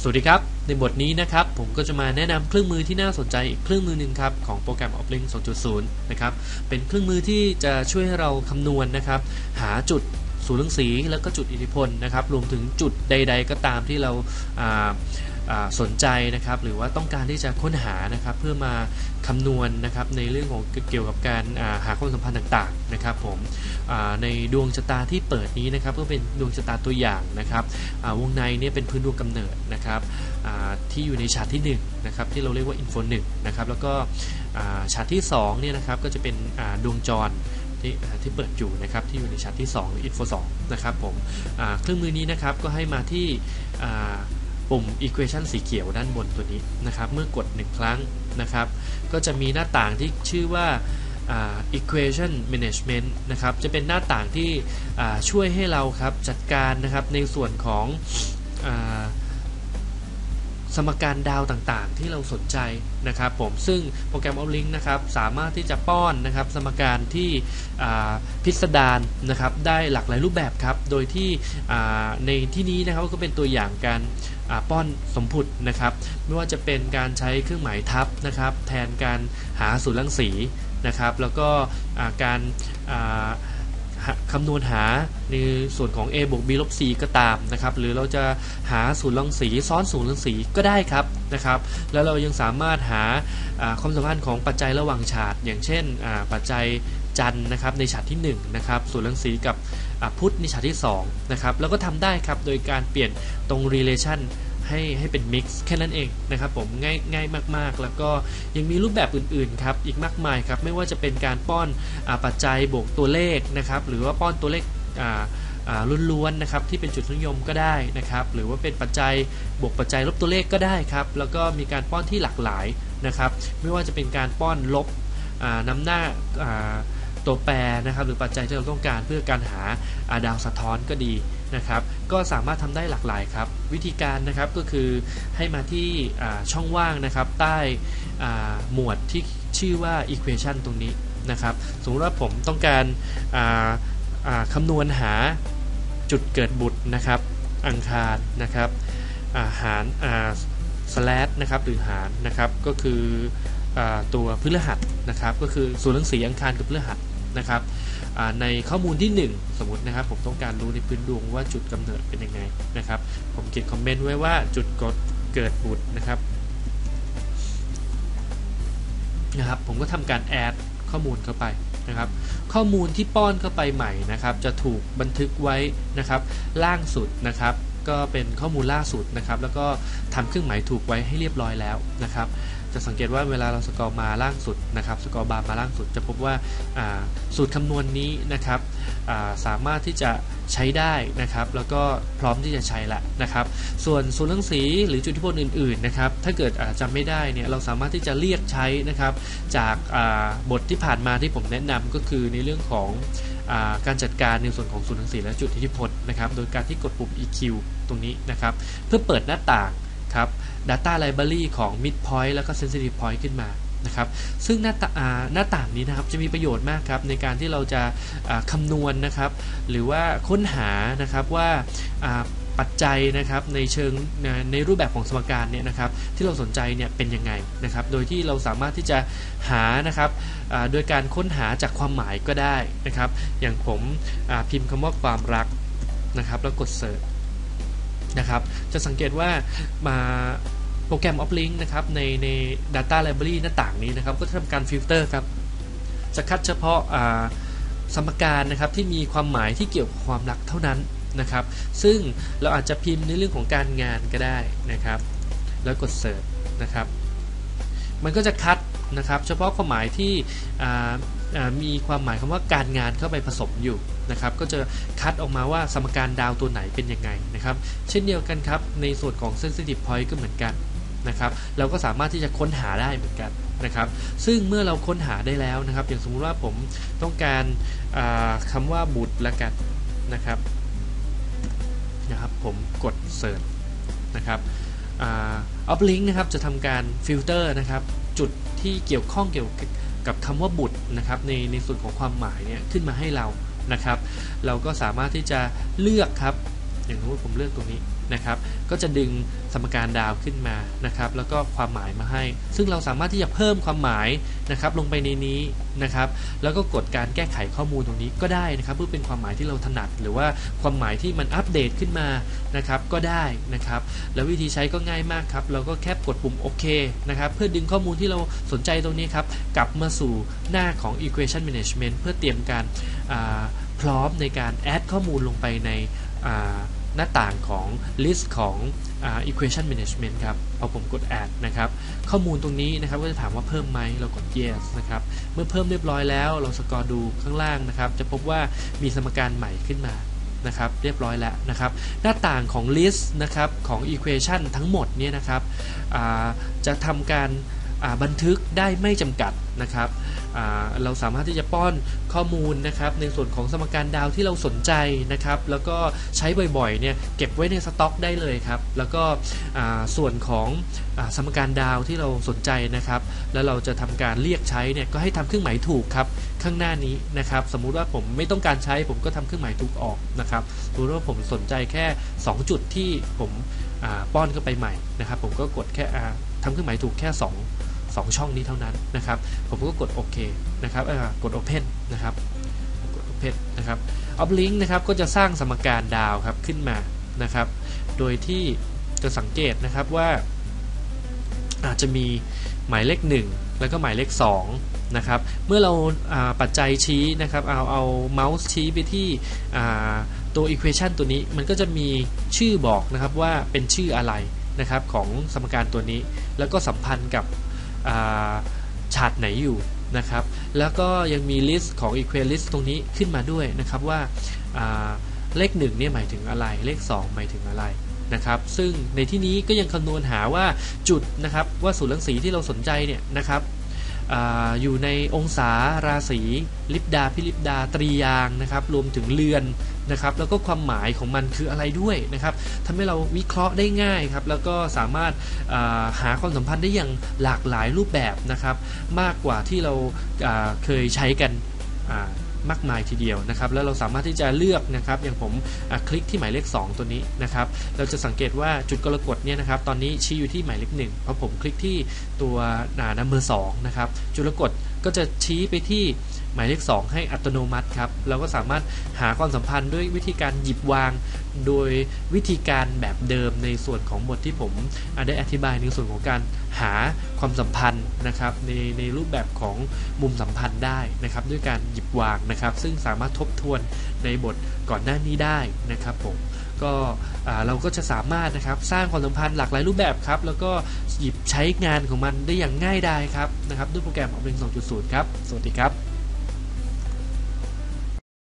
สวัสดีครับ ในบทนี้นะครับ ผมก็จะมาแนะนำเครื่องมือที่น่าสนใจอีกเครื่องมือหนึ่งครับของโปรแกรม Oplink 2.0 นะครับ เป็นเครื่องมือที่จะช่วยให้เราคำนวณนะครับ หาจุดศูนย์รังสีแล้วก็จุดอิทธิพลนะครับ รวมถึงจุดใด ๆ ก็ตามที่เรา สนใจนะครับหรือว่าต้องการที่จะค้นหานะครับเพื่อมาคำนวณนะครับในเรื่องของเกี่ยวกับการหาความสัมพันธ์ต่างๆนะครับผมในดวงชะตาที่เปิดนี้นะครับก็เป็นดวงชะตาตัวอย่างนะครับวงในนี้เป็นพื้นดวงกำเนิดนะครับที่อยู่ในฉากที่1นะครับที่เราเรียกว่าอินโฟหนึ่งนะครับแล้วก็ฉากที่2เนี่ยนะครับก็จะเป็นดวงจรที่ที่เปิดอยู่นะครับที่อยู่ในชั้นที่2หรือ info 2นะครับผมเครื่องมือนี้นะครับก็ให้มาที่ ปุ่ม equation สีเขียวด้านบนตัวนี้นะครับ เมื่อกด 1 ครั้งนะครับ ก็จะมีหน้าต่างที่ชื่อว่า equation management นะครับ จะเป็นหน้าต่างที่ช่วยให้เราครับจัดการนะครับในส่วนของ สมการดาวต่างๆ ที่เราสนใจนะครับผมซึ่งโปรแกรม o อ l i n k นะครับสามารถที่จะป้อนนะครับสมการที่พิสดารนะครับได้หลากหลายรูปแบบครับ โดยที่ในที่นี้นะครับก็เป็นตัวอย่างการป้อนสมพุทนะครับ ไม่ว่าจะเป็นการใช้เครื่องหมายทับนะครับ แทนการหาสูตรรังสีนะครับ แล้วก็การ คำนวณหาในส่วนของ a บวก b ลบ c ก็ตามนะครับ หรือเราจะหาศูนย์รังสีซ้อนศูนย์รังสีก็ได้ครับนะครับ แล้วเรายังสามารถหาความสัมพันธ์ของปัจจัยระหว่างฉากอย่างเช่นปัจจัยจันนะครับในฉากที่1นะครับศูนย์รังสีกับพุทธในฉากที่2นะครับแล้วก็ทำได้ครับโดยการเปลี่ยนตรง relation ให้ให้เป็นมิกซ์แค่นั้นเองนะครับผมง่ายง่ายมากๆ แล้วก็ยังมีรูปแบบอื่นๆครับอีกมากมายครับไม่ว่าจะเป็นการป้อนอปัจจัยบวกตัวเลขนะครับหรือว่าป้อนตัวเลขล้วนๆนะครับที่เป็นจุดนิยมก็ได้นะครับหรือว่าเป็นปัจจัยบวกปัจจัยลบตัวเลขก็ได้ครับแล้วก็มีการป้อนที่หลากหลายนะครับไม่ว่าจะเป็นการป้อนลบนำหน้าตัวแปรนะครับหรือปัจจัยที่เราต้องการเพื่อการหาดาวสะท้อนก็ดี นะครับ ก็สามารถทำได้หลากหลายครับ วิธีการนะครับก็คือให้มาที่ช่องว่างนะครับ ใต้หมวดที่ชื่อว่า equation ตรงนี้นะครับ สมมติว่าผมต้องการคำนวณหาจุดเกิดบุตรนะครับ อังคารนะครับหารสแลดนะครับหรือหารนะครับก็คืออตัวพฤหัสนะครับ ก็คือส่วนรังสีอังคารกับพฤหัสนะครับ ในข้อมูลที่ 1 สมมตินะครับ ผมต้องการรู้ในพื้นดวงว่าจุดกำเนิดเป็นยังไงนะครับ ผมเขียนคอมเมนต์ไว้ว่าจุดกดเกิดบุตรนะครับนะครับ ผมก็ทำการแอดข้อมูลเข้าไปนะครับ ข้อมูลที่ป้อนเข้าไปใหม่นะครับ จะถูกบันทึกไว้นะครับ ล่างสุดนะครับ ก็เป็นข้อมูลล่าสุดนะครับ แล้วก็ทำเครื่องหมายถูกไว้ให้เรียบร้อยแล้วนะครับ จะสังเกตว่าเวลาเราสกอร์มาล่างสุดนะครับสกอร์บาร์มาล่างสุดจะพบว่าสูตรคำนวณนนี้นะครับสามารถที่จะใช้ได้นะครับ แล้วก็พร้อมที่จะใช้ละนะครับ ส่วนสูตรเรื่องสีหรือจุดที่พลอื่นๆนะครับ ถ้าเกิดจำไม่ได้เนี่ยเราสามารถที่จะเรียกใช้นะครับจากบทที่ผ่านมาที่ผมแนะนำก็คือในเรื่องของการจัดการในส่วนของสูตรทั้งสีและจุดอิทธิพลนะครับ โดยการที่กดปุ่ม EQ ตรงนี้นะครับ เพื่อเปิดหน้าต่างครับ Data Library ของ Midpoint แล้วก็ Sensitive Point ขึ้นมานะครับซึ่งหน้าตาหน้าต่างนี้นะครับจะมีประโยชน์มากครับในการที่เราจะคำนวณนนะครับ หรือว่าค้นหานะครับว่าปัจจัยนะครับในเชิงในรูปแบบของสมการเนี่ยนะครับที่เราสนใจเนี่ยเป็นยังไงนะครับ โดยที่เราสามารถที่จะหานะครับโดยการค้นหาจากความหมายก็ได้นะครับ อย่างผมพิมพ์คำว่าความรักนะครับแล้วกดเสิร์ช นะครับ จะสังเกตว่ามาโปรแกรม Uplink นะครับในใน Data Library หน้าต่างนี้นะครับ ก็จะทำการฟิลเตอร์ครับ จะคัดเฉพาะสมการนะครับที่มีความหมายที่เกี่ยวกับความรักเท่านั้นนะครับ ซึ่งเราอาจจะพิมพ์ในเรื่องของการงานก็ได้นะครับ แล้วกดเสิร์ชนะครับ มันก็จะคัดนะครับ เฉพาะความหมายที่ มีความหมายคำว่าการงานเข้าไปผสมอยู่นะครับก็จะคัดออกมาว่าสมการดาวตัวไหนเป็นยังไงนะครับเช่นเดียวกันครับในส่วนของ sensitive point ก็เหมือนกันนะครับเราก็สามารถที่จะค้นหาได้เหมือนกันนะครับซึ่งเมื่อเราค้นหาได้แล้วนะครับ อย่างสมมุติว่าผมต้องการคำว่าบุตรละกันนะครับนะครับผมกดเสิร์ชนะครับออฟลิงนะครับจะทำการฟิลเตอร์นะครับจุดที่เกี่ยวข้องเกี่ยว กับคำว่าบุตรนะครับในในส่วนของความหมายเนี่ยขึ้นมาให้เรานะครับ เราก็สามารถที่จะเลือกครับ อย่างสมมติผมเลือกตรงนี้นะครับ ก็จะดึงสมการดาวขึ้นมานะครับ แล้วก็ความหมายมาให้ ซึ่งเราสามารถที่จะเพิ่มความหมายนะครับ ลงไปในนี้นะครับ แล้วก็กดการแก้ไขข้อมูลตรงนี้ก็ได้นะครับ เพื่อเป็นความหมายที่เราถนัด หรือว่าความหมายที่มันอัปเดตขึ้นมานะครับ ก็ได้นะครับ แล้ววิธีใช้ก็ง่ายมากครับ เราก็แค่กดปุ่มโอเคนะครับ เพื่อดึงข้อมูลที่เราสนใจตรงนี้ครับ กลับมาสู่หน้าของ equation management เพื่อเตรียมการพร้อมในการแอดข้อมูลลงไปใน หน้าต่างของ list ของ uh, equation management ครับพอผมกด add นะครับ ข้อมูลตรงนี้นะครับก็จะถามว่าเพิ่มไหมเรากด yes นะครับ เมื่อเพิ่มเรียบร้อยแล้ว เราสกอร์ดูข้างล่างนะครับ จะพบว่ามีสมการใหม่ขึ้นมานะครับเรียบร้อยแล้วนะครับ หน้าต่างของ list นะครับของ equation ทั้งหมดเนี่ยนะครับจะทำการบันทึกได้ไม่จำกัดนะครับ เราสามารถที่จะป้อนข้อมูลนะครับในส่วนของสมการดาวที่เราสนใจนะครับ แล้วก็ใช้บ่อยๆเนี่ยเก็บไว้ในสต็อกได้เลยครับ แล้วก็ส่วนของอสมการดาวที่เราสนใจนะครับ แล้วเราจะทำการเรียกใช้เนี่ยก็ให้ทำเครื่องหมายถูกครับข้างหน้านี้นะครับ สมมุติว่าผมไม่ต้องการใช้ผมก็ทำเครื่องหมายถูกออกนะครับสมมติว่าผมสนใจแค่ 2 จุดที่ผมป้อนเข้าไปใหม่นะครับ ผมก็กดแค่ทำเครื่องหมายถูกแค่ 2 2 ช่องนี้เท่านั้นนะครับ ผมก็กดโอเคนะครับกด Open นะครับกด Open นะครับ Uplink นะครับก็จะสร้างสมการดาวครับขึ้นมานะครับ โดยที่จะสังเกตนะครับว่า อาจจะมีหมายเลข 1 แล้วก็หมายเลข 2 นะครับ เมื่อเราปัจจัยชี้นะครับ เอาเอาเมาส์ชี้ไปที่ตัว equation ตัวนี้มันก็จะมีชื่อบอกนะครับว่าเป็นชื่ออะไรนะครับของสมการตัวนี้ แล้วก็สัมพันธ์กับ ฉากไหนอยู่นะครับ แล้วก็ยังมีลิสต์ของ equal list ตรงนี้ขึ้นมาด้วยนะครับว่าเลข1เนี่ยหมายถึงอะไร เลข 2 หมายถึงอะไรนะครับ ซึ่งในที่นี้ก็ยังคำนวณหาว่าจุดนะครับว่าสูตรรังสีที่เราสนใจเนี่ยนะครับ อยู่ในองศาราศีลิบดาพิลิบดาตรียางนะครับ รวมถึงเรือนนะครับ แล้วก็ความหมายของมันคืออะไรด้วยนะครับทำให้เราวิเคราะห์ได้ง่ายครับ แล้วก็สามารถาหาความสัมพันธ์ได้อย่างหลากหลายรูปแบบนะครับ มากกว่าที่เราเคยใช้กัน มากมายทีเดียวนะครับ แล้วเราสามารถที่จะเลือกนะครับ อย่างผมคลิกที่หมายเลข 2 ตัวนี้นะครับ เราจะสังเกตว่าจุดกรกฎเนี่ยนะครับ ตอนนี้ชี้อยู่ที่หมายเลข1พอผมคลิกที่ตัวนัมเบอร์สนะครับ จุดกรกฎ ก็จะชี้ไปที่หมายเลข 2 ให้อัตโนมัติครับ เราก็สามารถหาความสัมพันธ์ด้วยวิธีการหยิบวาง โดยวิธีการแบบเดิมในส่วนของบทที่ผมได้อธิบายในส่วนของการหาความสัมพันธ์นะครับในในรูปแบบของมุมสัมพันธ์ได้นะครับ ด้วยการหยิบวางนะครับ ซึ่งสามารถทบทวนในบทก่อนหน้านี้ได้นะครับผม ก็เราก็จะสามารถนะครับสร้างความสัมพันธ์หลากหลายรูปแบบครับ แล้วก็หยิบใช้งานของมันได้อย่างง่ายดายครับนะครับด้วยโปรแกรม Kotlin 2.0 ครับ สวัสดีครับ